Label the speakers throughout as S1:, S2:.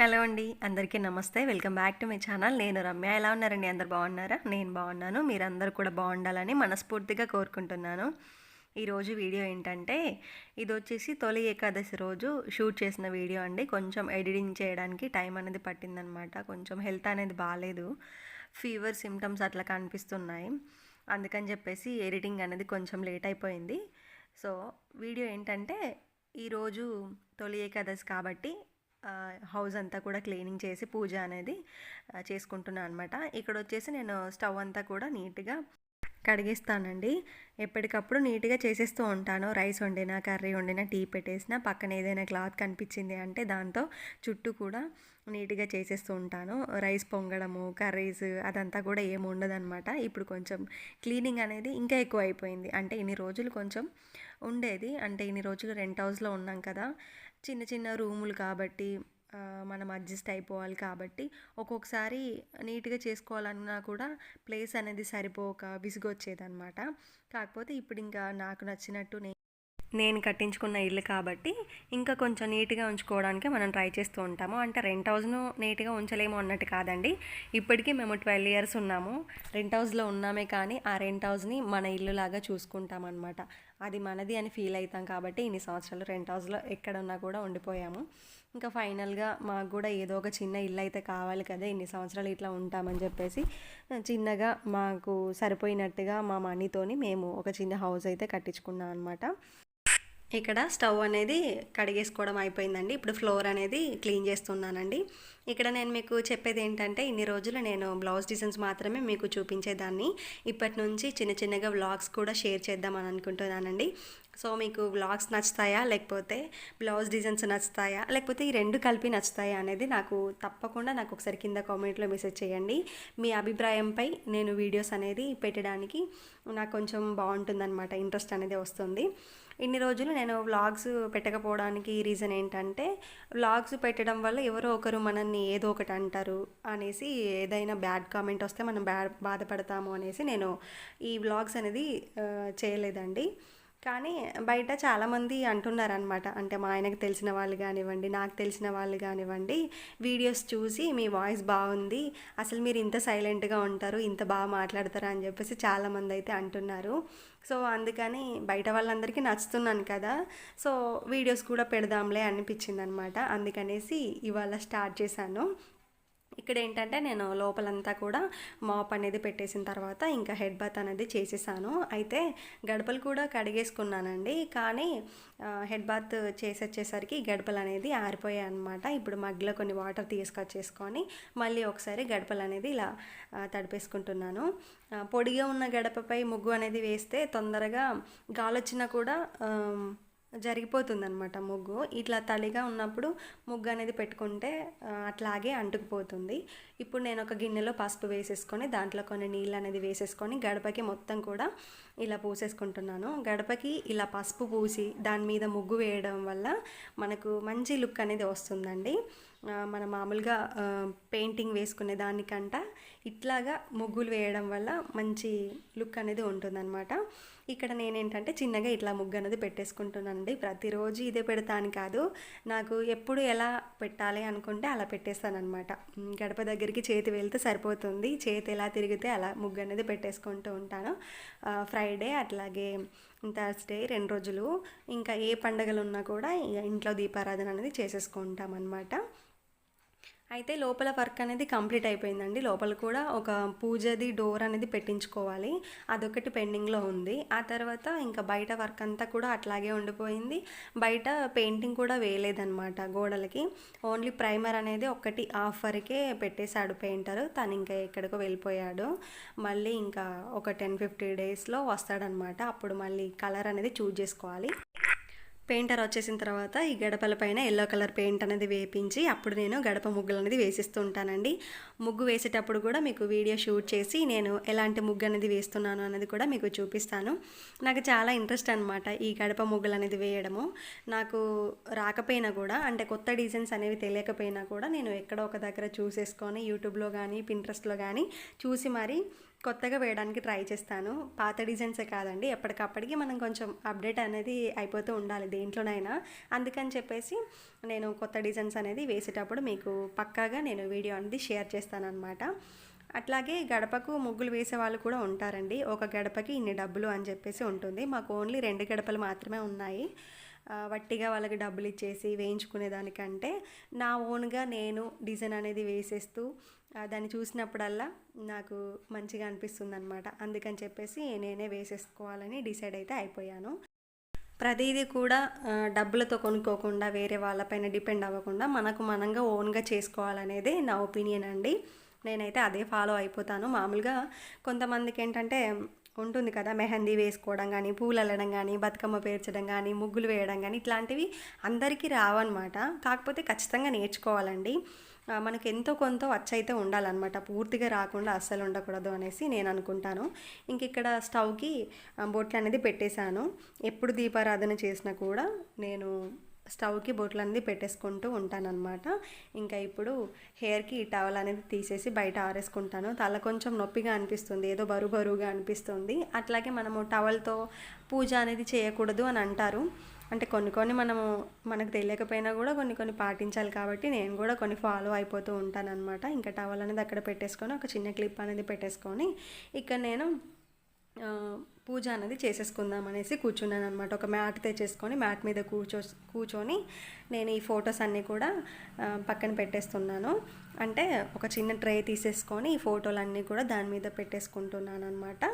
S1: Hello అండి అందరికీ నమస్తే. Welcome back to my channel. నేను రమ్య. ఎలా ఉన్నారండి? అందరు బాగున్నారా? నేను బాగున్నాను. మీరందరూ కూడా బాగుండాలని మనస్ఫూర్తిగా కోరుకుంటున్నాను. ఈరోజు వీడియో ఏంటంటే ఇది వచ్చేసి తొలి ఏకాదశి రోజు షూట్ చేసిన వీడియో అండి. కొంచెం ఎడిటింగ్ చేయడానికి టైం అనేది పట్టిందనమాట. కొంచెం హెల్త్ అనేది బాగాలేదు ఫీవర్ సిమ్టమ్స్ అట్లా కనిపిస్తున్నాయి. అందుకని చెప్పేసి ఎడిటింగ్ అనేది కొంచెం లేట్ అయిపోయింది. సో వీడియో ఏంటంటే ఈరోజు తొలి ఏకాదశి కాబట్టి హౌస్ అంతా కూడా క్లీనింగ్ చేసి పూజ అనేది చేసుకుంటున్నాను అనమాట ఇక్కడ వచ్చేసి నేను స్టవ్ అంతా కూడా నీట్గా కడిగిస్తానండి. ఎప్పటికప్పుడు నీట్గా చేసేస్తూ ఉంటాను. రైస్ వండినా కర్రీ వండినా టీ పెట్టేసినా పక్కన ఏదైనా క్లాత్ కనిపించింది అంటే దాంతో చుట్టూ కూడా నీట్గా చేసేస్తూ ఉంటాను. రైస్ పొంగడము కర్రీస్ అదంతా కూడా ఏమి ఉండదన్నమాట. ఇప్పుడు కొంచెం క్లీనింగ్ అనేది ఇంకా ఎక్కువ అయిపోయింది. అంటే ఇన్ని రోజులు కొంచెం ఉండేది. అంటే ఇన్ని రోజులు రెంట్ హౌస్లో ఉన్నాం కదా. చిన్న చిన్న రూములు కాబట్టి మనం అడ్జస్ట్ అయిపోవాలి కాబట్టి ఒక్కొక్కసారి నీట్గా చేసుకోవాలన్నా కూడా ప్లేస్ అనేది సరిపోక విసుగొచ్చేదన్నమాట. కాకపోతే ఇప్పుడు ఇంకా నాకు నచ్చినట్టు నేను నేను కట్టించుకున్న ఇల్లు కాబట్టి ఇంకా కొంచెం నీట్గా ఉంచుకోవడానికి మనం ట్రై చేస్తూ ఉంటాము. అంటే రెంట్ హౌస్ను నీట్గా ఉంచలేము అన్నట్టు కాదండి. ఇప్పటికీ మేము ట్వెల్వ్ ఇయర్స్ ఉన్నాము. రెంట్ హౌస్లో ఉన్నామే కానీ ఆ రెంట్ హౌస్ని మన ఇల్లు లాగా చూసుకుంటాం అనమాట అది మనది అని ఫీల్ అవుతాం కాబట్టి ఇన్ని సంవత్సరాలు రెంట్ హౌస్లో ఎక్కడున్నా కూడా ఉండిపోయాము. ఇంకా ఫైనల్గా మాకు కూడా ఏదో ఒక చిన్న ఇల్లు అయితే కావాలి కదా ఇన్ని సంవత్సరాలు ఇట్లా ఉంటామని చెప్పేసి చిన్నగా మాకు సరిపోయినట్టుగా మా మనీతోని మేము ఒక చిన్న హౌస్ అయితే కట్టించుకున్నాం అనమాట ఇక్కడ స్టవ్ అనేది కడిగేసుకోవడం అయిపోయిందండి. ఇప్పుడు ఫ్లోర్ అనేది క్లీన్ చేస్తున్నానండి. ఇక్కడ నేను మీకు చెప్పేది ఏంటంటే ఇన్ని రోజులు నేను బ్లౌజ్ డిజైన్స్ మాత్రమే మీకు చూపించేదాన్ని. ఇప్పటి నుంచి చిన్న చిన్నగా వ్లాగ్స్ కూడా షేర్ చేద్దామని అనుకుంటున్నానండి. సో మీకు వ్లాగ్స్ నచ్చుతాయా? లేకపోతే బ్లౌజ్ డిజైన్స్ నచ్చుతాయా? లేకపోతే ఈ రెండు కలిపి నచ్చుతాయా అనేది నాకు తప్పకుండా నాకు ఒకసారి కింద కామెంట్లో మెసేజ్ చేయండి. మీ అభిప్రాయంపై నేను వీడియోస్ అనేది పెట్టడానికి నాకు కొంచెం బాగుంటుందన్నమాట. ఇంట్రెస్ట్ అనేది వస్తుంది. ఇన్ని రోజులు నేను వ్లాగ్స్ పెట్టకపోవడానికి రీజన్ ఏంటంటే వ్లాగ్స్ పెట్టడం వల్ల ఎవరో ఒకరు మనల్ని ఏదో ఒకటి అంటారు అనేసి ఏదైనా బ్యాడ్ కామెంట్ వస్తే మనం బ్యాడ్ బాధపడతాము అనేసి నేను ఈ వ్లాగ్స్ అనేది చేయలేదండి. కానీ బయట చాలామంది అంటున్నారనమాట అంటే మా ఆయనకు తెలిసిన వాళ్ళు కానివ్వండి నాకు తెలిసిన వాళ్ళు కానివ్వండి వీడియోస్ చూసి మీ వాయిస్ బాగుంది అసలు మీరు ఇంత సైలెంట్గా ఉంటారు ఇంత బాగా మాట్లాడతారు అని చెప్పేసి చాలామంది అయితే అంటున్నారు. సో అందుకని బయట వాళ్ళందరికీ నచ్చుతున్నాను కదా. సో వీడియోస్ కూడా పెడదాంలే అనిపించింది అనమాట అందుకనేసి ఇవాళ స్టార్ట్ చేశాను. ఇక్కడ ఏంటంటే నేను లోపలంతా కూడా మాప్ అనేది పెట్టేసిన తర్వాత ఇంకా హెడ్ బాత్ అనేది చేసేసాను. అయితే గడపలు కూడా కడిగేసుకున్నానండి. కానీ హెడ్ బాత్ చేసి వచ్చేసరికి గడపలు అనేది ఆరిపోయాయి అనమాట ఇప్పుడు మగ్గిలో కొన్ని వాటర్ తీసుకొచ్చేసుకొని మళ్ళీ ఒకసారి గడపలు అనేది ఇలా తడిపేసుకుంటున్నాను. పొడిగా ఉన్న గడపపై ముగ్గు అనేది వేస్తే తొందరగా గాలొచ్చినా కూడా జరిగిపోతుందనమాట జరిగిపోతుందన్నమాట ముగ్గు. ఇట్లా తడిగా ఉన్నప్పుడు ముగ్గు అనేది పెట్టుకుంటే అట్లాగే అంటుకుపోతుంది. ఇప్పుడు నేను ఒక గిన్నెలో పసుపు వేసేసుకొని దాంట్లో కొన్ని నీళ్ళు అనేది వేసేసుకొని గడపకి మొత్తం కూడా ఇలా పూసేసుకుంటున్నాను. గడపకి ఇలా పసుపు పూసి దాని మీద ముగ్గు వేయడం వల్ల మనకు మంచి లుక్ అనేది వస్తుందండి. మన మామూలుగా పెయింటింగ్ వేసుకునే దానికంట ఇట్లాగా ముగ్గులు వేయడం వల్ల మంచి లుక్ అనేది ఉంటుందన్నమాట. ఇక్కడ నేనేంటంటే చిన్నగా ఇట్లా ముగ్గు అనేది పెట్టేసుకుంటున్నానండి. ప్రతిరోజు ఇదే పెడతాను కాదు. నాకు ఎప్పుడు ఎలా పెట్టాలి అనుకుంటే అలా పెట్టేస్తానమాట గడప దగ్గరికి చేతి వెళ్తే సరిపోతుంది. చేతి ఎలా తిరిగితే అలా ముగ్గు అనేది పెట్టేసుకుంటూ ఉంటాను. ఫ్రైడే అట్లాగే థర్స్డే రెండు రోజులు. ఇంకా ఏ పండగలు ఉన్నా కూడా ఇక ఇంట్లో దీపారాధన అనేది చేసేసుకుంటాం అనమాట అయితే లోపల వర్క్ అనేది కంప్లీట్ అయిపోయిందండి. లోపల కూడా ఒక పూజది డోర్ అనేది పెట్టించుకోవాలి. అదొకటి పెండింగ్లో ఉంది. ఆ తర్వాత ఇంకా బయట వర్క్ అంతా కూడా అట్లాగే ఉండిపోయింది. బయట పెయింటింగ్ కూడా వేయలేదన్నమాట గోడలకి. ఓన్లీ ప్రైమర్ అనేది ఒక్కటి హాఫ్ వరకే పెట్టేశాడు పెయింటర్. తను ఇంకా ఎక్కడికో వెళ్ళిపోయాడు. మళ్ళీ ఇంకా ఒక టెన్ ఫిఫ్టీ డేస్లో వస్తాడనమాట అప్పుడు మళ్ళీ కలర్ అనేది చూజ్ చేసుకోవాలి. పెయింటర్ వచ్చేసిన తర్వాత ఈ గడపల పైన ఎల్లో కలర్ పెయింట్ అనేది వేపించి అప్పుడు నేను గడప ముగ్గులు అనేది వేసిస్తూ ఉంటానండి. ముగ్గు వేసేటప్పుడు కూడా మీకు వీడియో షూట్ చేసి నేను ఎలాంటి ముగ్గు అనేది వేస్తున్నాను అనేది కూడా మీకు చూపిస్తాను. నాకు చాలా ఇంట్రెస్ట్ అనమాట ఈ గడప ముగ్గులు అనేది వేయడము. నాకు రాకపోయినా కూడా అంటే కొత్త డిజైన్స్ అనేవి తెలియకపోయినా కూడా నేను ఎక్కడో ఒక దగ్గర చూసేసుకొని యూట్యూబ్లో కానీ పింట్రెస్ట్లో కానీ చూసి మరి
S2: కొత్తగా వేయడానికి ట్రై చేస్తాను. పాత డిజైన్సే కాదండి. ఎప్పటికప్పటికి మనం కొంచెం అప్డేట్ అనేది అయిపోతూ ఉండాలి దేంట్లోనైనా. అందుకని చెప్పేసి నేను కొత్త డిజైన్స్ అనేది వేసేటప్పుడు మీకు పక్కాగా నేను వీడియో అనేది షేర్ చేస్తానన్నమాట. అట్లాగే గడపకు ముగ్గులు వేసే వాళ్ళు కూడా ఉంటారండి. ఒక గడపకి ఇన్ని డబ్బులు అని చెప్పేసి ఉంటుంది. మాకు ఓన్లీ రెండు గడపలు మాత్రమే ఉన్నాయి. వట్టిగా వాళ్ళకి డబ్బులు ఇచ్చేసి వేయించుకునే దానికంటే నా ఓన్గా నేను డిజైన్ అనేది వేసేస్తూ దాన్ని చూసినప్పుడల్లా నాకు మంచిగా అనిపిస్తుంది అనమాట అందుకని చెప్పేసి నేనే వేసేసుకోవాలని డిసైడ్ అయితే అయిపోయాను. ప్రతిదీ కూడా డబ్బులతో కొనుక్కోకుండా వేరే వాళ్ళపైన డిపెండ్ అవ్వకుండా మనకు మనంగా ఓన్గా చేసుకోవాలనేది నా ఒపీనియన్ అండి. నేనైతే అదే ఫాలో అయిపోతాను. మామూలుగా కొంతమందికి ఏంటంటే ఉంటుంది కదా మెహందీ వేసుకోవడం కానీ పూలు అల్లడం కానీ బతుకమ్మ పేర్చడం కానీ ముగ్గులు వేయడం కానీ ఇట్లాంటివి అందరికీ రావన్నమాట. కాకపోతే ఖచ్చితంగా నేర్చుకోవాలండి. మనకు ఎంతో కొంత వచ్చైతే ఉండాలన్నమాట. పూర్తిగా రాకుండా అస్సలు ఉండకూడదు అనేసి నేను అనుకుంటాను. ఇంక ఇక్కడ స్టవ్కి బొట్లు అనేది పెట్టేశాను. ఎప్పుడు దీపారాధన చేసినా కూడా నేను స్టవ్కి బొట్లు అనేది పెట్టేసుకుంటూ ఉంటానన్నమాట. ఇంకా ఇప్పుడు హెయిర్కి ఈ టవల్ అనేది తీసేసి బయట ఆరేసుకుంటాను. తల కొంచెం నొప్పిగా అనిపిస్తుంది ఏదో బరువు బరువుగా అనిపిస్తుంది. అట్లాగే మనము టవల్తో పూజ అనేది చేయకూడదు అని అంటారు. అంటే కొన్ని కొన్ని మనము మనకు తెలియకపోయినా కూడా కొన్ని కొన్ని పాటించాలి కాబట్టి నేను కూడా కొన్ని ఫాలో అయిపోతూ ఉంటానన్నమాట. ఇంకా టవల్ అనేది అక్కడ పెట్టేసుకొని ఒక చిన్న క్లిప్ అనేది పెట్టేసుకొని ఇక్కడ నేను పూజ అనేది చేసేసుకుందాం అనేసి కూర్చున్నాను అనమాట ఒక మ్యాట్ తెచ్చేసుకొని మ్యాట్ మీద కూర్చో కూర్చొని నేను ఈ ఫొటోస్ అన్నీ కూడా పక్కన పెట్టేస్తున్నాను. అంటే ఒక చిన్న ట్రే తీసేసుకొని ఈ ఫోటోలన్నీ కూడా దాని మీద పెట్టేసుకుంటున్నాను అనమాట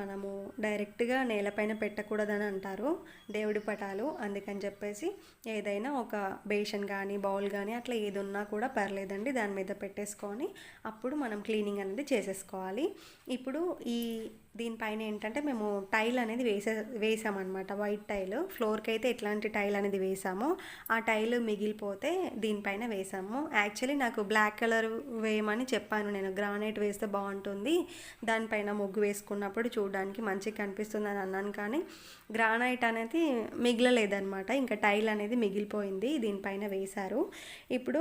S2: మనము డైరెక్ట్గా నేలపైన పెట్టకూడదని అంటారు. దేవుడి పటాలు. అందుకని చెప్పేసి ఏదైనా ఒక బేషన్ కానీ బౌల్ కానీ అట్లా ఏది ఉన్నా కూడా పర్లేదండి. దాని మీద పెట్టేసుకొని అప్పుడు మనం క్లీనింగ్ అనేది చేసేసుకోవాలి. ఇప్పుడు ఈ దీనిపైన ఏంటంటే మేము టైల్ అనేది వేసే వేసామన్నమాట. White tile. ఫ్లోర్కి అయితే ఎట్లాంటి టైల్ అనేది వేసామో ఆ టైల్ మిగిలిపోతే దీనిపైన వేసాము. యాక్చువల్లీ నాకు బ్లాక్ కలర్ వేయమని చెప్పాను నేను. గ్రానైట్ వేస్తే బాగుంటుంది. దానిపైన ముగ్గు వేసుకున్నప్పుడు చూ చూడడానికి మంచిగా కనిపిస్తుంది అని అన్నాను కానీ గ్రానైట్ అనేది మిగలలేదనమాట ఇంకా టైల్ అనేది మిగిలిపోయింది దీనిపైన వేశారు. ఇప్పుడు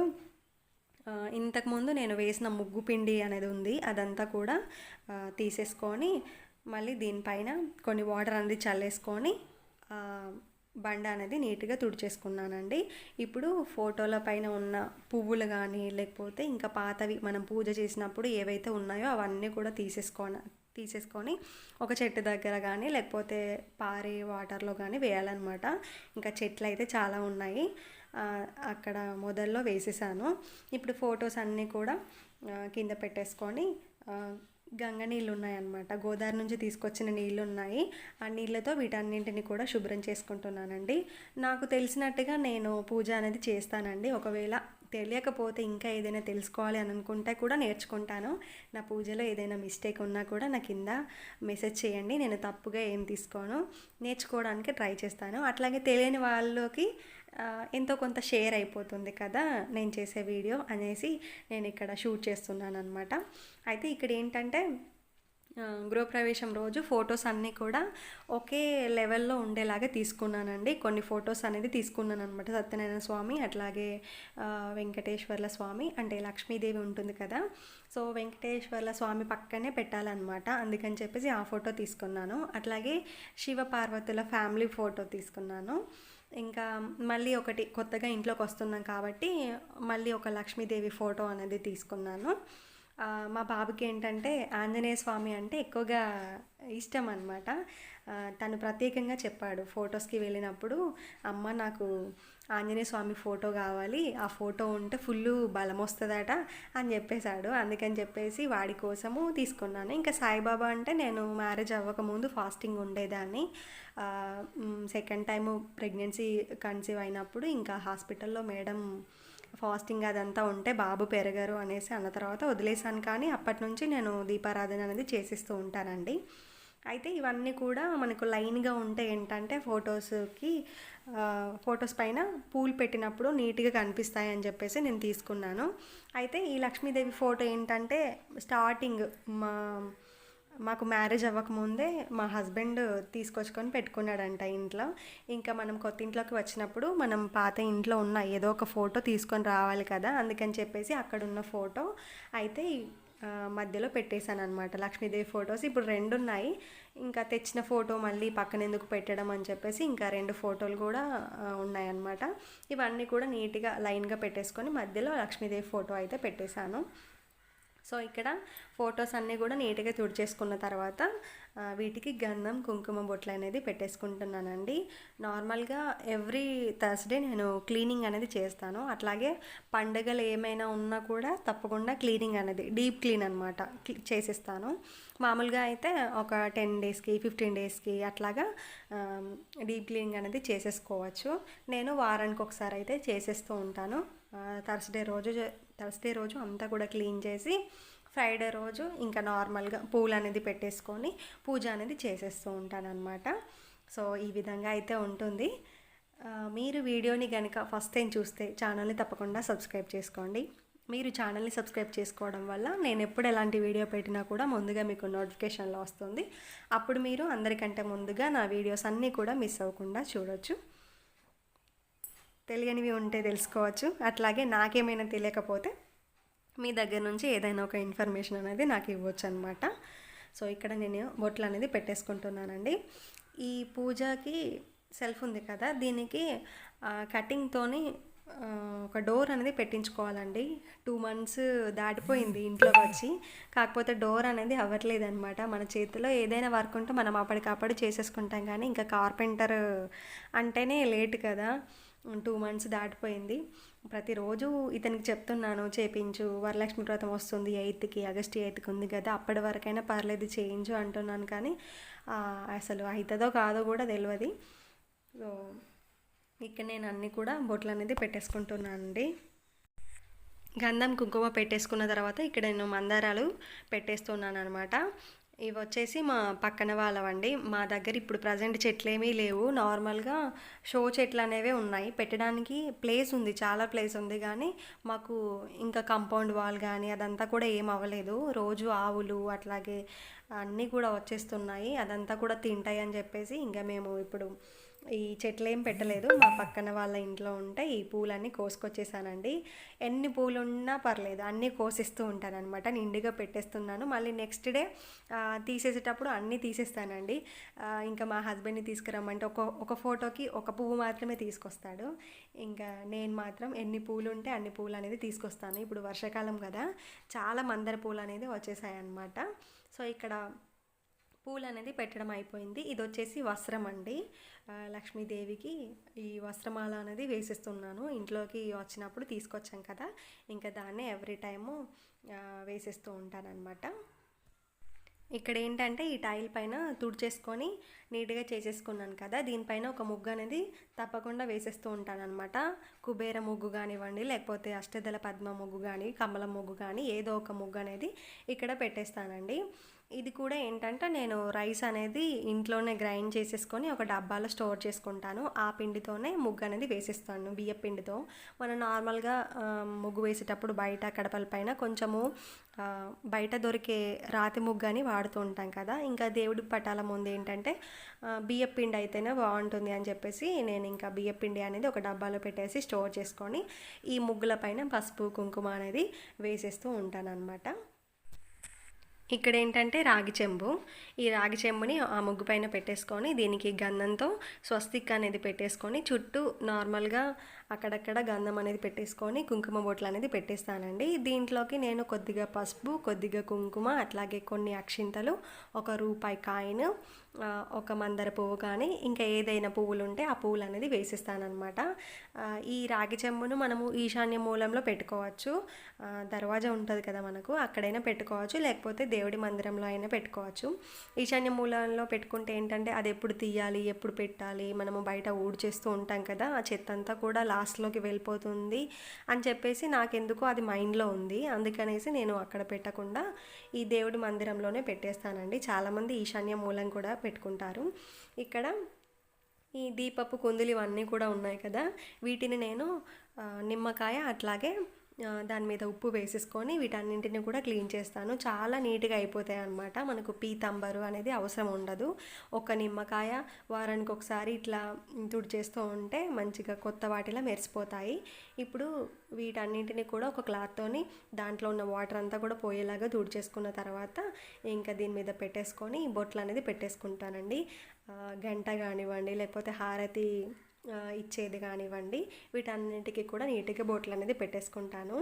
S2: ఇంతకుముందు నేను వేసిన ముగ్గు పిండి అనేది ఉంది అదంతా కూడా తీసేసుకొని మళ్ళీ దీనిపైన కొన్ని వాటర్ అనేది చల్లేసుకొని బండ అనేది నీట్గా తుడిచేసుకున్నానండి. ఇప్పుడు ఫోటోల పైన ఉన్న పువ్వులు కానీ లేకపోతే ఇంకా పాతవి మనం పూజ చేసినప్పుడు ఏవైతే ఉన్నాయో అవన్నీ కూడా తీసేసుకోన తీసేసుకొని ఒక చెట్టు దగ్గర కానీ లేకపోతే పారే వాటర్లో కానీ వేయాలన్నమాట. ఇంకా చెట్లు అయితే చాలా ఉన్నాయి. అక్కడ మొదల్లో వేసేసాను. ఇప్పుడు ఫొటోస్ అన్నీ కూడా కింద పెట్టేసుకొని గంగ నీళ్ళు ఉన్నాయన్నమాట గోదావరి నుంచి తీసుకొచ్చిన నీళ్ళు ఉన్నాయి ఆ నీళ్ళతో వీటన్నింటిని కూడా శుభ్రం చేసుకుంటున్నానండి. నాకు తెలిసినట్టుగా నేను పూజ అనేది చేస్తానండి. ఒకవేళ తెలియకపోతే ఇంకా ఏదైనా తెలుసుకోవాలి అని అనుకుంటే కూడా నేర్చుకుంటాను. నా పూజలో ఏదైనా మిస్టేక్ ఉన్నా కూడా నా కింద మెసేజ్ చేయండి. నేను తప్పుగా ఏం తీసుకోను. నేర్చుకోవడానికి ట్రై చేస్తాను. అట్లాగే తెలియని వాళ్ళకి ఎంతో కొంత షేర్ అయిపోతుంది కదా నేను చేసే వీడియో అనేసి నేను ఇక్కడ షూట్ చేస్తున్నాను అనమాట అయితే ఇక్కడ ఏంటంటే గృహప్రవేశం రోజు ఫొటోస్ అన్నీ కూడా ఒకే లెవెల్లో ఉండేలాగా తీసుకున్నానండి. కొన్ని ఫొటోస్ అనేది తీసుకున్నాను అనమాట సత్యనారాయణ స్వామి అట్లాగే వెంకటేశ్వర్ల స్వామి అంటే లక్ష్మీదేవి ఉంటుంది కదా. సో వెంకటేశ్వర్ల స్వామి పక్కనే పెట్టాలన్నమాట. అందుకని చెప్పేసి ఆ ఫోటో తీసుకున్నాను. అట్లాగే శివ పార్వతుల ఫ్యామిలీ ఫోటో తీసుకున్నాను. ఇంకా మళ్ళీ ఒకటి కొత్తగా ఇంట్లోకి వస్తున్నాం కాబట్టి మళ్ళీ ఒక లక్ష్మీదేవి ఫోటో అనేది తీసుకున్నాను. మా బాబుకి ఏంటంటే ఆంజనేయ స్వామి అంటే ఎక్కువగా ఇష్టం అనమాట తను ప్రత్యేకంగా చెప్పాడు ఫొటోస్కి వెళ్ళినప్పుడు అమ్మ నాకు ఆంజనేయ స్వామి ఫోటో కావాలి ఆ ఫోటో ఉంటే ఫుల్ బలం వస్తుందట అని చెప్పేశాడు. అందుకని చెప్పేసి వాడి కోసము తీసుకున్నాను. ఇంకా సాయిబాబా అంటే నేను మ్యారేజ్ అవ్వకముందు ఫాస్టింగ్ ఉండేదాన్ని. సెకండ్ టైము ప్రెగ్నెన్సీ కన్సీవ్ అయినప్పుడు ఇంకా హాస్పిటల్లో మేడం ఫాస్టింగ్ అదంతా ఉంటే బాబు పెరగరు అనేసి అన్న తర్వాత వదిలేసాను కానీ అప్పటి నుంచి నేను దీపారాధన అనేది చేసిస్తూ ఉంటానండి. అయితే ఇవన్నీ కూడా మనకు లైన్గా ఉంటే ఏంటంటే ఫొటోస్కి ఫొటోస్ పైన పూలు పెట్టినప్పుడు నీట్గా కనిపిస్తాయి అని చెప్పేసి నేను తీసుకున్నాను. అయితే ఈ లక్ష్మీదేవి ఫోటో ఏంటంటే స్టార్టింగ్ మా మాకు మ్యారేజ్ అవ్వకముందే మా హస్బెండ్ తీసుకొచ్చుకొని పెట్టుకున్నాడంట ఇంట్లో. ఇంకా మనం కొత్త ఇంట్లోకి వచ్చినప్పుడు మనం పాత ఇంట్లో ఉన్న ఏదో ఒక ఫోటో తీసుకొని రావాలి కదా అందుకని చెప్పేసి అక్కడ ఉన్న ఫోటో అయితే మధ్యలో పెట్టేశాను అనమాట లక్ష్మీదేవి ఫొటోస్ ఇప్పుడు రెండు ఉన్నాయి ఇంకా తెచ్చిన ఫోటో మళ్ళీ పక్కన ఎందుకు పెట్టడం అని చెప్పేసి ఇంకా రెండు ఫోటోలు కూడా ఉన్నాయన్నమాట. ఇవన్నీ కూడా నీట్గా లైన్గా పెట్టేసుకొని మధ్యలో లక్ష్మీదేవి ఫోటో అయితే పెట్టేశాను. సో ఇక్కడ ఫొటోస్ అన్నీ కూడా నీట్గా తుడిచేసుకున్న తర్వాత వీటికి గంధం కుంకుమ బొట్లు అనేది పెట్టేసుకుంటున్నానండి. నార్మల్గా ఎవ్రీ థర్స్డే నేను క్లీనింగ్ అనేది చేస్తాను. అట్లాగే పండుగలు ఏమైనా ఉన్నా కూడా తప్పకుండా క్లీనింగ్ అనేది డీప్ క్లీన్ అనమాట చేసేస్తాను. మామూలుగా అయితే ఒక టెన్ డేస్కి ఫిఫ్టీన్ డేస్కి అట్లాగా డీప్ క్లీనింగ్ అనేది చేసేసుకోవచ్చు. నేను వారానికి ఒకసారి అయితే చేసేస్తూ ఉంటాను. థర్స్డే రోజు థర్స్డే రోజు అంతా కూడా క్లీన్ చేసి ఫ్రైడే రోజు ఇంకా నార్మల్గా పూలు అనేది పెట్టేసుకొని పూజ అనేది చేసేస్తూ ఉంటాను అనమాట సో ఈ విధంగా అయితే ఉంటుంది. మీరు వీడియోని కనుక ఫస్ట్ టైం చూస్తే ఛానల్ని తప్పకుండా సబ్స్క్రైబ్ చేసుకోండి. మీరు ఛానల్ని సబ్స్క్రైబ్ చేసుకోవడం వల్ల నేను ఎప్పుడు ఎలాంటి వీడియో పెట్టినా కూడా ముందుగా మీకు నోటిఫికేషన్లో వస్తుంది. అప్పుడు మీరు అందరికంటే ముందుగా నా వీడియోస్ అన్నీ కూడా మిస్ అవ్వకుండా చూడొచ్చు. తెలియనివి ఉంటే తెలుసుకోవచ్చు. అట్లాగే నాకేమైనా తెలియకపోతే మీ దగ్గర నుంచి ఏదైనా ఒక ఇన్ఫర్మేషన్ అనేది నాకు ఇవ్వచ్చు అనమాట సో ఇక్కడ నేను బొట్లు అనేది పెట్టేసుకుంటున్నానండి. ఈ పూజకి సెల్ఫ్ ఉంది కదా దీనికి కటింగ్తోని ఒక డోర్ అనేది పెట్టించుకోవాలండి. టూ మంత్స్ దాటిపోయింది ఇంట్లోకి వచ్చి. కాకపోతే డోర్ అనేది అవ్వట్లేదు అనమాట మన చేతిలో ఏదైనా వర్క్ ఉంటే మనం అప్పటికప్పుడు చేసేసుకుంటాం కానీ ఇంకా కార్పెంటర్ అంటేనే లేట్ కదా. టూ మంత్స్ దాటిపోయింది. ప్రతిరోజు ఇతనికి చెప్తున్నాను చేపించు వరలక్ష్మి వ్రతం వస్తుంది ఎయిత్కి ఆగస్ట్ ఎయిత్కి ఉంది కదా అప్పటి వరకైనా పర్లేదు చేయించు అంటున్నాను కానీ అసలు అవుతుందో కాదో కూడా తెలియదు సో ఇక్కడ నేను అన్నీ కూడా బొట్లు అనేది పెట్టేసుకుంటున్నాను అండి గంధం కుంకుమ పెట్టేసుకున్న తర్వాత ఇక్కడ నేను మందారాలు పెట్టేస్తున్నాను అనమాట ఇవి వచ్చేసి మా పక్కన వాళ్ళవండి. మా దగ్గర ఇప్పుడు ప్రజెంట్ చెట్లు ఏమీ లేవు. నార్మల్గా షో చెట్లు అనేవే ఉన్నాయి. పెట్టడానికి ప్లేస్ ఉంది. చాలా ప్లేస్ ఉంది కానీ మాకు ఇంకా కంపౌండ్ వాల్ కానీ అదంతా కూడా ఏం అవ్వలేదు. రోజు ఆవులు అట్లాగే అన్నీ కూడా వచ్చేస్తున్నాయి. అదంతా కూడా తింటాయి అని చెప్పేసి ఇంకా మేము ఇప్పుడు ఈ చెట్లు ఏం పెట్టలేదు. మా పక్కన వాళ్ళ ఇంట్లో ఉంటే ఈ పూలన్నీ కోసుకొచ్చేసానండి. ఎన్ని పూలు ఉన్నా పర్లేదు అన్నీ కోసిస్తూ ఉంటాను అనమాట నిండుగా పెట్టేస్తున్నాను. మళ్ళీ నెక్స్ట్ డే తీసేసేటప్పుడు అన్నీ తీసేస్తానండి. ఇంకా మా హస్బెండ్ని తీసుకురమ్మంటే ఒక ఒక ఫోటోకి ఒక పువ్వు మాత్రమే తీసుకొస్తాడు. ఇంకా నేను మాత్రం ఎన్ని పూలు ఉంటే అన్ని పూలు అనేది తీసుకొస్తాను. ఇప్పుడు వర్షాకాలం కదా చాలా మందర పూలు అనేది వచ్చేసాయి అన్నమాట సో ఇక్కడ పూలు అనేది పెట్టడం అయిపోయింది. ఇది వచ్చేసి వస్త్రం అండి. లక్ష్మీదేవికి ఈ వస్త్రమాల అనేది వేసిస్తున్నాను. ఇంట్లోకి వచ్చినప్పుడు తీసుకొచ్చాం కదా. ఇంకా దాన్నే ఎవ్రీ టైము వేసిస్తూ వేసేస్తూ ఉంటానన్నమాట. ఇక్కడ ఏంటంటే ఈ టైల్ పైన తుడిచేసుకొని నీట్గా చేసేసుకున్నాను కదా. దీనిపైన ఒక ముగ్గు అనేది తప్పకుండా వేసేస్తూ ఉంటానన్నమాట. కుబేర ముగ్గు కానివ్వండి లేకపోతే అష్టదళ పద్మ ముగ్గు కానీ కమల ముగ్గు కానీ ఏదో ఒక ముగ్గు అనేది ఇక్కడ పెట్టేస్తానండి. ఇది కూడా ఏంటంటే నేను రైస్ అనేది ఇంట్లోనే గ్రైండ్ చేసేసుకొని ఒక డబ్బాలో స్టోర్ చేసుకుంటాను. ఆ పిండితోనే ముగ్గు అనేది వేసేస్తాను బియ్య పిండితో. మనం నార్మల్గా ముగ్గు వేసేటప్పుడు బయట కడపల పైన కొంచెము బయట దొరికే రాతి ముగ్గు అని వాడుతూ ఉంటాం కదా. ఇంకా దేవుడి పటాల ముందు ఏంటంటే బియ్య పిండి అయితేనే బాగుంటుంది అని చెప్పేసి నేను ఇంకా బియ్య పిండి అనేది ఒక డబ్బాలో పెట్టేసి స్టోర్ చేసుకొని ఈ ముగ్గుల పైన పసుపు కుంకుమ అనేది వేసేస్తూ ఉంటాను అనమాట ఇక్కడ ఏంటంటే రాగి చెంబు. ఈ రాగి చెంబుని ఆ ముగ్గు పైన పెట్టేసుకొని దీనికి గంధంతో స్వస్తిక్ అనేది పెట్టేసుకొని చుట్టూ నార్మల్గా అక్కడక్కడ గంధం అనేది పెట్టేసుకొని కుంకుమ బొట్లు అనేది పెట్టేస్తానండి. దీంట్లోకి నేను కొద్దిగా పసుపు కొద్దిగా కుంకుమ అట్లాగే కొన్ని అక్షింతలు ఒక రూపాయి కాయిన్ ఒక మందర పువ్వు కానీ ఇంకా ఏదైనా పువ్వులు ఉంటే ఆ పువ్వులు అనేది వేసిస్తానమాట ఈ రాగి చెంబును మనము ఈశాన్య మూలంలో పెట్టుకోవచ్చు. దర్వాజా ఉంటుంది కదా మనకు అక్కడైనా పెట్టుకోవచ్చు. లేకపోతే దేవుడి మందిరంలో అయినా పెట్టుకోవచ్చు. ఈశాన్య మూలంలో పెట్టుకుంటే ఏంటంటే అది ఎప్పుడు తీయాలి ఎప్పుడు పెట్టాలి మనము బయట ఊడ్చేస్తూ ఉంటాం కదా ఆ చెత్త అంతా కూడా లాస్ట్లోకి వెళ్ళిపోతుంది అని చెప్పేసి నాకెందుకో అది మైండ్లో ఉంది. అందుకనేసి నేను అక్కడ పెట్టకుండా ఈ దేవుడి మందిరంలోనే పెట్టేస్తానండి. చాలామంది ఈశాన్య మూలం కూడా పెట్టుకుంటారు. ఇక్కడ ఈ దీపపు కుందులు ఇవన్నీ కూడా ఉన్నాయి కదా. వీటిని నేను నిమ్మకాయ అట్లాగే దాని మీద ఉప్పు వేసేసుకొని వీటన్నింటిని కూడా క్లీన్ చేస్తాను. చాలా నీట్గా అయిపోతాయి అన్నమాట. మనకు పీతంబరు అనేది అవసరం ఉండదు. ఒక నిమ్మకాయ వారానికి ఒకసారి ఇట్లా తుడిచేస్తూ ఉంటే మంచిగా కొత్త వాటిలా మెరిసిపోతాయి. ఇప్పుడు వీటన్నింటిని కూడా ఒక క్లాత్తోని దాంట్లో ఉన్న వాటర్ అంతా కూడా పోయేలాగా తుడిచేసుకున్న తర్వాత ఇంకా దీని మీద పెట్టేసుకొని బొట్లు అనేది పెట్టేసుకుంటానండి. గంట కానివ్వండి లేకపోతే హారతి ఇచ్చేది కానివ్వండి వీటన్నిటికీ కూడా నీట్గా బొట్లు అనేది పెట్టేసుకుంటాను.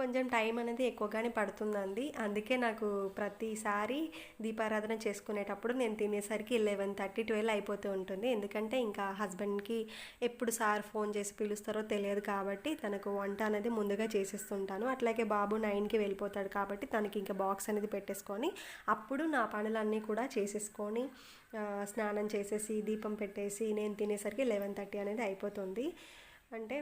S2: కొంచెం టైం అనేది ఎక్కువగానే పడుతుందండి. అందుకే నాకు ప్రతిసారి దీపారాధన చేసుకునేటప్పుడు నేను తినేసరికి లెవెన్ థర్టీ ట్వెల్వ్ అయిపోతూ ఉంటుంది. ఎందుకంటే ఇంకా హస్బెండ్కి ఎప్పుడు సార్ ఫోన్ చేసి పిలుస్తారో తెలియదు కాబట్టి తనకు వంట అనేది ముందుగా చేసేస్తుంటాను. అట్లాగే బాబు నైన్కి వెళ్ళిపోతాడు కాబట్టి తనకి ఇంకా బాక్స్ అనేది పెట్టేసుకొని అప్పుడు నా పనులన్నీ కూడా చేసేసుకొని స్నానం చేసేసి దీపం పెట్టేసి నేను తినేసరికి లెవెన్ థర్టీ అనేది అయిపోతుంది. అంటే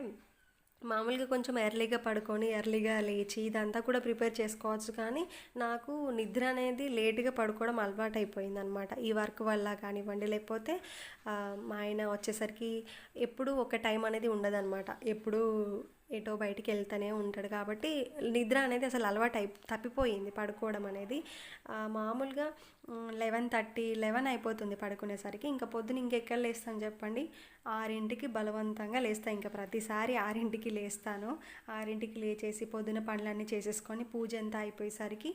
S2: మామూలుగా కొంచెం ఎర్లీగా పడుకొని ఎర్లీగా లేచి ఇదంతా కూడా ప్రిపేర్ చేసుకోవచ్చు. కానీ నాకు నిద్ర అనేది లేట్గా పడుకోవడం అలవాటు అయిపోయింది అనమాట ఈ వర్క్ వల్ల కానివ్వండి లేకపోతే మా ఆయన వచ్చేసరికి ఎప్పుడు ఒక టైం అనేది ఉండదన్నమాట ఎప్పుడు ఎటో బయటికి వెళ్తూనే ఉంటాడు. కాబట్టి నిద్ర అనేది అసలు అలవాటు అయి తప్పిపోయింది పడుకోవడం అనేది. మామూలుగా లెవెన్ థర్టీ లెవెన్ అయిపోతుంది పడుకునేసరికి. ఇంకా పొద్దున ఇంకెక్కడ లేస్తాను చెప్పండి? ఆరింటికి బలవంతంగా లేస్తాను ఇంకా ప్రతిసారి ఆరింటికి లేస్తాను. ఆరింటికి లేచేసి పొద్దున పనులన్నీ చేసేసుకొని పూజ అంతా అయిపోయేసరికి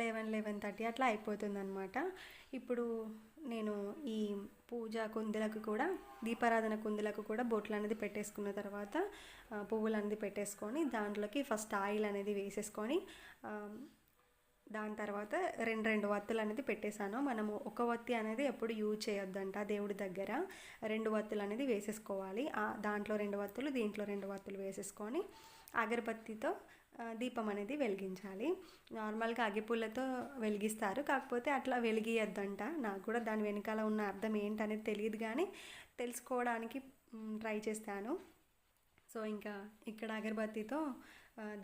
S2: లెవెన్ లెవెన్ థర్టీ అట్లా అయిపోతుంది అనమాట ఇప్పుడు నేను ఈ పూజ కుందులకు కూడా దీపారాధన కుందులకు కూడా బొట్లు అనేది పెట్టేసుకున్న తర్వాత పువ్వులు అనేది పెట్టేసుకొని దాంట్లోకి ఫస్ట్ ఆయిల్ అనేది వేసేసుకొని దాని తర్వాత రెండు రెండు వత్తులు అనేది పెట్టేశాను. మనము ఒక వత్తి అనేది ఎప్పుడు యూజ్ చేయొద్దంట దేవుడి దగ్గర. రెండు వత్తులు అనేది వేసేసుకోవాలి దాంట్లో రెండు వత్తులు దీంట్లో రెండు వత్తులు వేసేసుకొని అగరబత్తితో దీపం అనేది వెలిగించాలి. నార్మల్గా అగిపుల్లతో వెలిగిస్తారు. కాకపోతే అట్లా వెలిగియద్దంట. నాకు కూడా దాని వెనకాల ఉన్న అర్థం ఏంటనేది తెలియదు కానీ తెలుసుకోవడానికి ట్రై చేస్తాను. సో ఇంకా ఇక్కడ అగరబత్తితో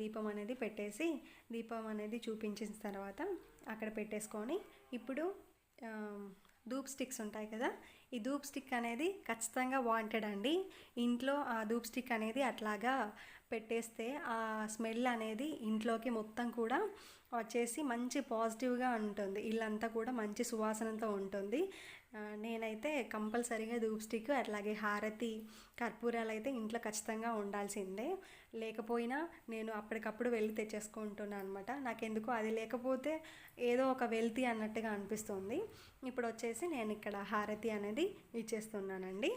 S2: దీపం అనేది పెట్టేసి దీపం అనేది చూపించిన తర్వాత అక్కడ పెట్టేసుకొని ఇప్పుడు ధూప్ స్టిక్స్ ఉంటాయి కదా ఈ ధూప్ స్టిక్ అనేది ఖచ్చితంగా వాంటెడ్ అండి. ఇంట్లో ఆ ధూప్ స్టిక్ అనేది అట్లాగా పెట్టేస్తే ఆ స్మెల్ అనేది ఇంట్లోకి మొత్తం కూడా వచ్చేసి మంచి పాజిటివ్గా ఉంటుంది. ఇల్లంతా కూడా మంచి సువాసనతో ఉంటుంది. నేనైతే కంపల్సరీగా ధూప్ స్టిక్ అట్లాగే హారతి కర్పూరాలు అయితే ఇంట్లో ఖచ్చితంగా ఉండాల్సిందే. లేకపోయినా నేను అప్పటికప్పుడు వెళ్ళి తెచ్చేసుకుంటున్నాను అనమాట నాకెందుకు అది లేకపోతే ఏదో ఒక వెల్తీ అన్నట్టుగా అనిపిస్తుంది. ఇప్పుడు వచ్చేసి నేను ఇక్కడ హారతి అనేది ఇచ్చేస్తున్నానండి.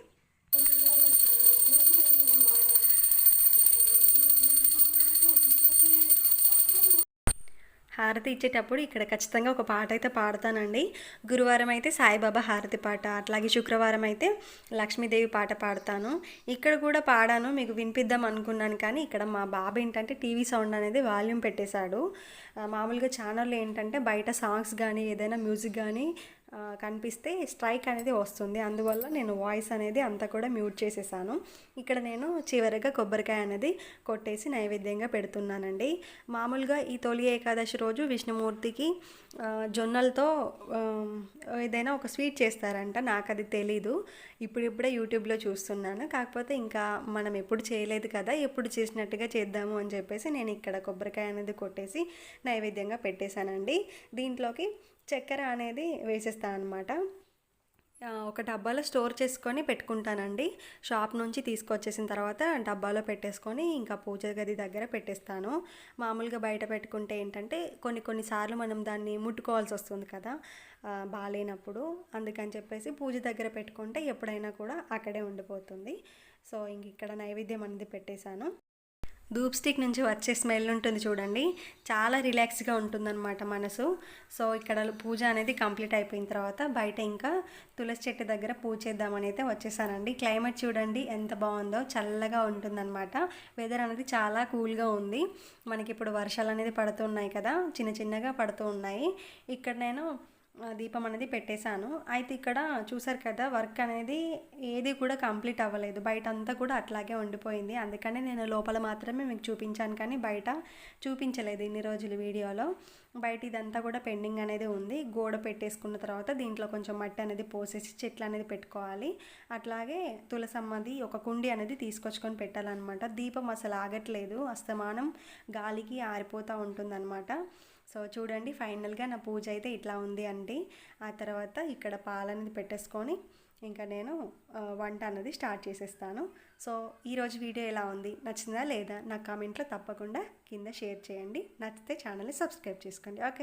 S2: హారతి ఇచ్చేటప్పుడు ఇక్కడ ఖచ్చితంగా ఒక పాట అయితే పాడతానండి. గురువారం అయితే సాయిబాబా హారతి పాట అట్లాగే శుక్రవారం అయితే లక్ష్మీదేవి పాట పాడతాను. ఇక్కడ కూడా పాడాను మీకు వినిపిద్దాం అనుకున్నాను కానీ ఇక్కడ మా బాబు ఏంటంటే టీవీ సౌండ్ అనేది వాల్యూమ్ పెట్టేశాడు. మామూలుగా ఛానల్లో ఏంటంటే బయట సాంగ్స్ కానీ ఏదైనా మ్యూజిక్ కానీ కనిపిస్తే స్ట్రైక్ అనేది వస్తుంది. అందువల్ల నేను వాయిస్ అనేది అంతా కూడా మ్యూట్ చేసేసాను. ఇక్కడ నేను చివరిగా కొబ్బరికాయ అనేది కొట్టేసి నైవేద్యంగా పెడుతున్నానండి. మామూలుగా ఈ తొలి ఏకాదశి రోజు విష్ణుమూర్తికి జొన్నలతో ఏదైనా ఒక స్వీట్ చేస్తారంట. నాకు అది తెలీదు. ఇప్పుడిప్పుడే యూట్యూబ్లో చూస్తున్నాను. కాకపోతే ఇంకా మనం ఎప్పుడు చేయలేదు కదా ఎప్పుడు చేసినట్టుగా చేద్దాము అని చెప్పేసి నేను ఇక్కడ కొబ్బరికాయ అనేది కొట్టేసి నైవేద్యంగా పెట్టేశానండి. దీంట్లోకి చక్కెర అనేది వేసేస్తాను అనమాట ఒక డబ్బాలో స్టోర్ చేసుకొని పెట్టుకుంటానండి. షాప్ నుంచి తీసుకొచ్చేసిన తర్వాత డబ్బాలో పెట్టేసుకొని ఇంకా పూజ గది దగ్గర పెట్టేస్తాను. మామూలుగా బయట పెట్టుకుంటే ఏంటంటే కొన్ని కొన్నిసార్లు మనం దాన్ని ముట్టుకోవాల్సి వస్తుంది కదా బాగాలేనప్పుడు. అందుకని చెప్పేసి పూజ దగ్గర పెట్టుకుంటే ఎప్పుడైనా కూడా అక్కడే ఉండిపోతుంది. సో ఇంక ఇక్కడ నైవేద్యం అనేది పెట్టేశాను. ధూప్ స్టిక్ నుంచి వచ్చే స్మెల్ ఉంటుంది చూడండి. చాలా రిలాక్స్గా ఉంటుందన్నమాట మనసు. సో ఇక్కడ పూజ అనేది కంప్లీట్ అయిపోయిన తర్వాత బయట ఇంకా తులసి చెట్టు దగ్గర పూజ చేద్దామని అయితే వచ్చేసానండి. క్లైమేట్ చూడండి ఎంత బాగుందో. చల్లగా ఉంటుందన్నమాట. వెదర్ అనేది చాలా కూల్గా ఉంది. మనకి ఇప్పుడు వర్షాలు అనేది పడుతున్నాయి కదా. చిన్న చిన్నగా పడుతూ ఉన్నాయి. ఇక్కడ నేను దీపం అనేది పెట్టేశాను. అయితే ఇక్కడ చూసారు కదా వర్క్ అనేది ఏది కూడా కంప్లీట్ అవ్వలేదు. బయట అంతా కూడా అట్లాగే ఉండిపోయింది. అందుకనే నేను లోపల మాత్రమే మీకు చూపించాను కానీ బయట చూపించలేదు ఇన్ని రోజులు వీడియోలో. బయట ఇదంతా కూడా పెండింగ్ అనేది ఉంది. గోడ పెట్టేసుకున్న తర్వాత దీంట్లో కొంచెం మట్టి అనేది పోసేసి చెట్లు అనేది పెట్టుకోవాలి. అట్లాగే తులసమ్మది ఒక కుండి అనేది తీసుకొచ్చుకొని పెట్టాలన్నమాట. దీపం అసలు ఆగట్లేదు. అస్తమానం గాలికి ఆరిపోతూ ఉంటుందన్నమాట. సో చూడండి ఫైనల్గా నా పూజ అయితే ఇట్లా ఉంది అండి. ఆ తర్వాత ఇక్కడ పాలు అనేది పెట్టేసుకొని ఇంకా నేను వంట అన్నది స్టార్ట్ చేసేస్తాను. సో ఈరోజు వీడియో ఎలా ఉంది? నచ్చిందా లేదా? నా కామెంట్లో తప్పకుండా కింద షేర్ చేయండి. నచ్చితే ఛానల్ని సబ్స్క్రైబ్ చేసుకోండి. ఓకే.